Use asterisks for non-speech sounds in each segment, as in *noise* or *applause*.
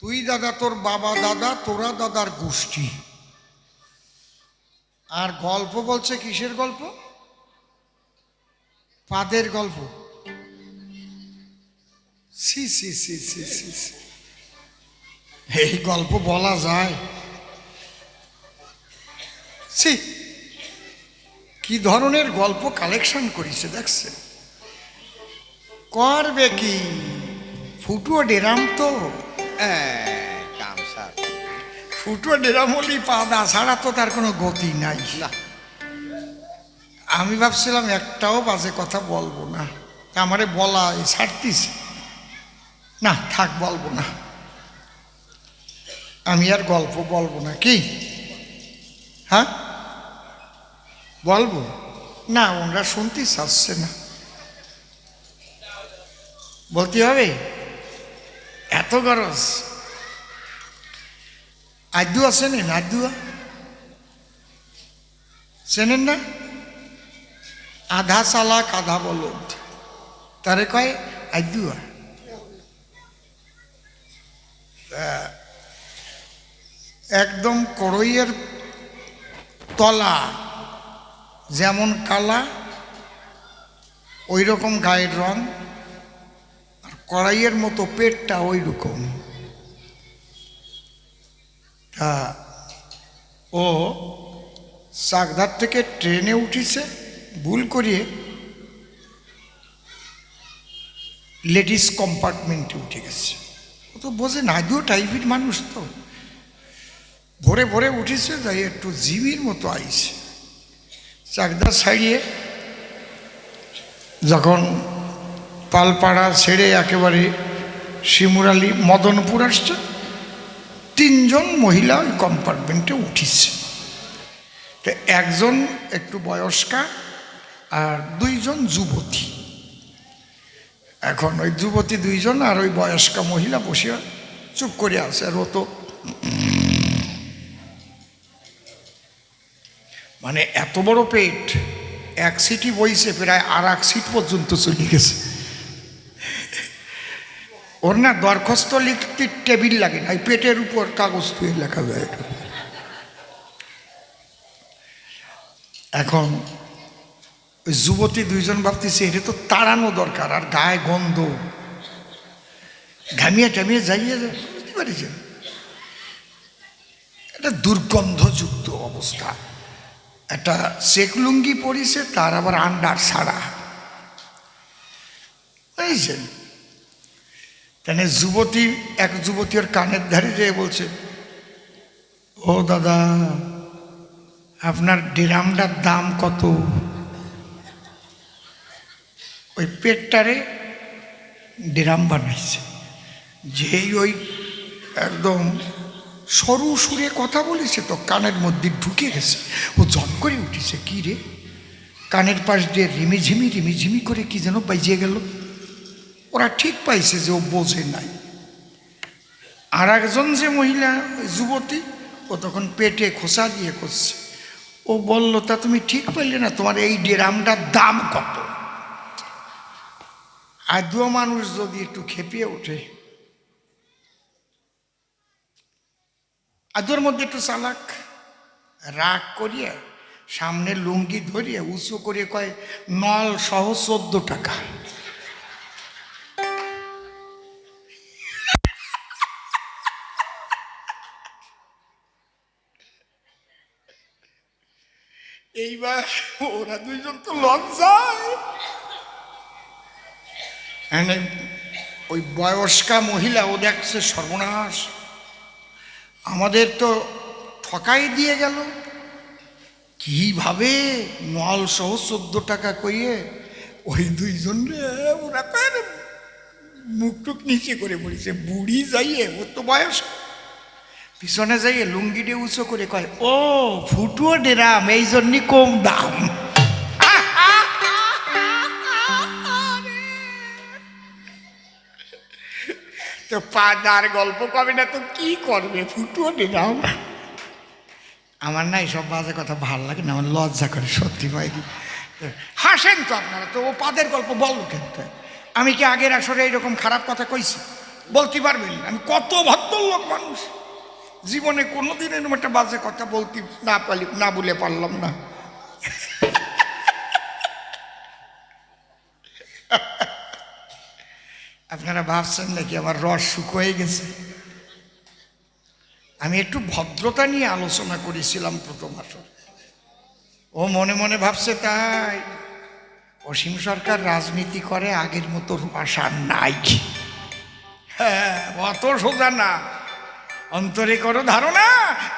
তুই দাদা, তোর বাবা দাদা, তোরা দাদার গোষ্ঠী। আর গল্প বলছে কিসের গল্প? পাদের গল্প। সি সি সি সি সি। এই গল্প বলা যায়। সি, কি ধরনের গল্প কালেকশন করেছে, দেখছে? করবে কি? ফুটুও ডেরাম তো। কামসার ফুটুও ডেরাম হলেই পাদা ছাড়া তো তার কোনো গতি নাই। না। আমি ভাবছিলাম একটাও বাজে কথা বলব না। আমারে বলা এই ছাড়তিস না থাক বলব না। আমি আর গল্প বলব না কি? হ্যাঁ? বলব? না ওনারা শুনতে চাচ্ছে না। বলতে হবে? এত গরজ? আদুয়া চেনেন আদুয়া চেনেন না? আধা চালাক, আধা বলদ। তারে কয় আদুয়া একদম কড়ইয়ের তলা, যেমন কালা ওই রকম গায়ের রং কড়াইয়ের মতো পেটটা ওই রকম তা ও চাকদার থেকে ট্রেনে উঠিছে, ভুল করিয়ে লেডিস কম্পার্টমেন্টে উঠে গেছে। ও তো বোঝে না আদিও টাইপের মানুষ তো। ভোরে ভোরে উঠেছে, যাই একটু জিমির মতো আইছে। চাকদা ছাড়িয়ে যখন পালপাড়া ছেড়ে একেবারে শিমুরালি, মদনপুর আসছে। তিনজন মহিলা ওই কম্পার্টমেন্টে উঠিছে। তো একজন একটু বয়স্কা আর দুইজন যুবতী। এখন ওই যুবতী দুইজন আর ওই বয়স্কা মহিলা বসে চুপ করে আছে, আর ও তো মানে এত বড় পেট, এক সিটই বইছে, প্রায় আর এক সিট পর্যন্ত চলে গেছে। ওর না দরখাস্ত লিখতে টেবিল লাগে না পেটের উপর কাগজ তুই লেখা যায়। এখন যুবতী দুইজন ভাবতেছে, এটা তো তাড়ানো দরকার, আর গায়ে গন্ধ। ঘামিয়ে টামিয়ে যাইয়ে বুঝতে পারছেন? এটা দুর্গন্ধযুক্ত অবস্থা। একটা চেক লুঙ্গি পরিছে, তার আবার আন্ডার ছাড়া বুঝছেন? তাহলে যুবতী, এক যুবতী ওর কানের ধারে যেয়ে বলছে, ও দাদা, আপনার ড্রামটার দাম কত? ওই পেটটারে ড্রাম বানাইছে। যেই ওই একদম সরু সুরে কথা বলেছে তো, কানের মধ্যে ঢুকে গেছে। ও জন করে উঠেছে, কি রে? কানের পাশ দিয়ে রিমিঝিমি রিমিঝিমি করে কি যেন বাজিয়ে গেল? ওরা ঠিক পাইছে যে ও বোঝে নাই। আর একজন যে মহিলা যুবতী, ও তখন পেটে খোসা দিয়ে করছে। ও বলল, তা তুমি ঠিক পাইলে না, তোমার এই ড্রামটার দাম কত? আদুয়া মানুষ যদি একটু খেপিয়ে ওঠে আদুর মধ্যে একটু চালাক, রাগ করিয়ে সামনে লুঙ্গি ধরিয়ে উঁচু করে কয়, নল সহ চোদ্দ টাকা। এইবার ওরা দুইজন তো লজ্জায়। ওই বয়স্কা মহিলা, ও দেখছে সর্বনাশ। আমাদের তো ঠকাই দিয়ে গেল। কীভাবে নল সহ চোদ্দ টাকা কইয়ে ওই দুইজন ওরা মুখ টুক নিচে করে পড়েছে বুড়ি যাইয়ে, ও তো বয়স পিছনে যাই লুঙ্গি লুঙ্গিটে উঁচু করে কয়, ও, ফুটুও ডেরাম এই জন্যই কম দাম। তো পাদার গল্প কবে না, তো কি করবে? ফুটুও ডেরাম আমার। না এইসব বাজে কথা ভালো লাগে না, আমার লজ্জা করে, সত্যি ভাই হাসেন তো আপনারা, তো ও পাদের গল্প বলব কিন্তু আমি কি আগের আসরে এইরকম খারাপ কথা কইছি? বলতে পারবেন আমি কত ভদ্রলোক মানুষ। জীবনে কোনোদিন এরকম একটা বাজে কথা বলতে না পারি না বলে পারলাম না। আপনারা ভাবছেন নাকি আমার রস শুকোয়ে গেছে? আমি একটু ভদ্রতা নিয়ে আলোচনা করেছিলাম প্রথম আসর। ও মনে মনে ভাবছে তাই, অসীম সরকার রাজনীতি করে আগের মতো রস নাই। হ্যাঁ অত সোজা না। অন্তরে করো ধারণা,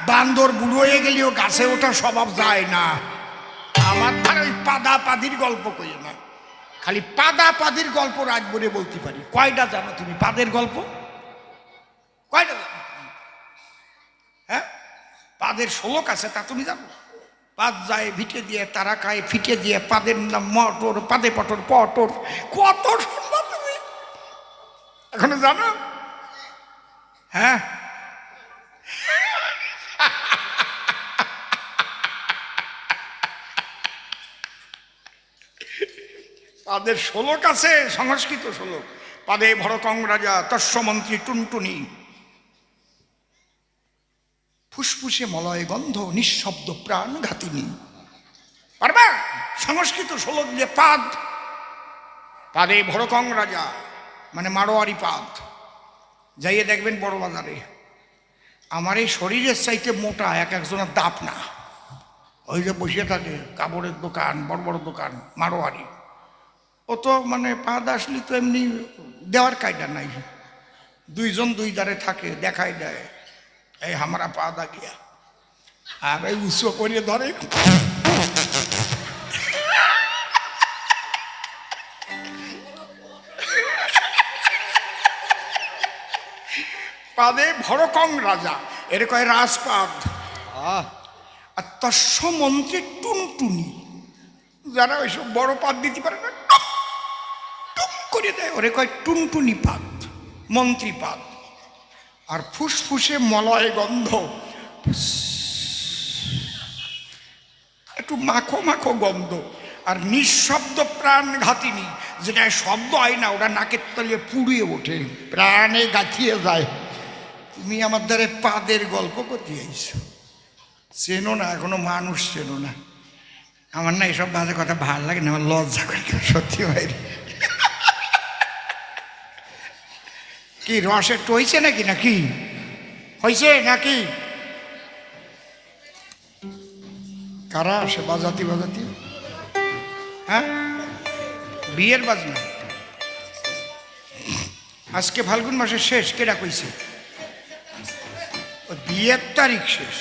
বান্দর বুড়ো হয়ে গেলেও গাছে ওঠা স্বভাব যায় না। আমার ধারে ওই পাদা পাদির গল্প কই না। খালি পাদা পাদির গল্প রাজবরে বলতে পারি। কয়টা জানো তুমি? পাদের গল্প? কয়টা জানো হ্যাঁ? পাদের শোলক আছে, তা তুমি জানো? পাদ যায়, ভিটে দিয়ে, তারা খায়, ফিটে দিয়ে, পাদের নাম মটর, পাদে পটর পটর। কত শুনবা তুমি! এখনও জানো? হ্যাঁ? তাদের শ্লোক আছে, সংস্কৃত শ্লোক। পাদে ভরকং রাজা তস্যমন্ত্রী টুনটুনি। ফুসফুসে মলয় গন্ধ, নিঃশব্দ প্রাণ ঘাতিনি পারবা? সংস্কৃত শ্লোক যে পাদ পাদে ভরকং রাজা মানে মারোয়ারি পাদ। যাইয়ে দেখবেন বড় বাজারে, আমার এই শরীরের চাইতে মোটা এক একজনের দাপ না। ওই যে বসে থাকে, কাপড়ের দোকান, বড় বড় দোকান, মারোয়ারি। ও তো মানে পাদ আসলে তো এমনি দেওয়ার কায়দা নাই। দুইজন দুই দ্বারে থাকে দেখাই দেয় এই হামারা পা দা গিয়া। আর এই উৎস করিয়ে ধরে। পাদে ভরকং রাজা এর কয় রাজপাদ। আর তস্য মন্ত্রী টুনটুনি। যারা ওইসব বড় পাদ দিতে পারে না ওরে কয় টুনটুনি পাদ মন্ত্রী পাদ আর ফুসফুসে মলয় গন্ধ। একটু মাখো মাখো গন্ধ। আর নিঃশব্দ প্রাণ ঘাতিনি যেটা শব্দ হয় না, ওটা নাকের তলিয়ে পুড়িয়ে ওঠে, প্রাণে গাঁথিয়ে যায়। তুমি আমার দ্বারে পাদের গল্প করতে আইছো। চেনো না, এখনও মানুষ চেনো না। আমার না এসব বাজে কথা ভালো লাগে না, আমার লজ্জা করে সত্যি ভাই। কি রসে টইছে নাকি নাকি? হয়েছে নাকি? কারা আসে বাজাতি বাজাতি? হ্যাঁ? বিয়ের বাজনা। আজকে ফাল্গুন মাসের শেষ কেটা কইছে? বিয়ের তারিখ শেষ।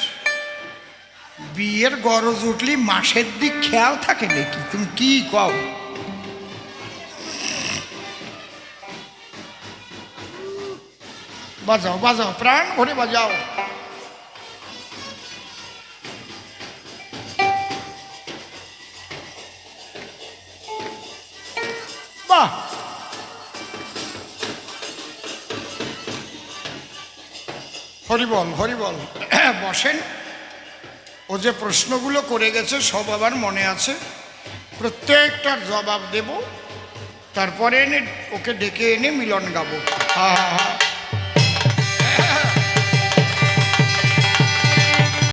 বিয়ের গরজ উঠলি মাসের দিক খেয়াল থাকে নাকি? তুমি কি কও? বাজাও বাজাও, প্রাণ ভরে বাজাও। বাহ! হরিবল হরিবল। *clears throat* বসেন। ও যে প্রশ্নগুলো করে গেছে, সব আবার মনে আছে। প্রত্যেকটার জবাব দেব। তারপরে এনে ওকে ডেকে এনে মিলন গাবো। হা হা হা।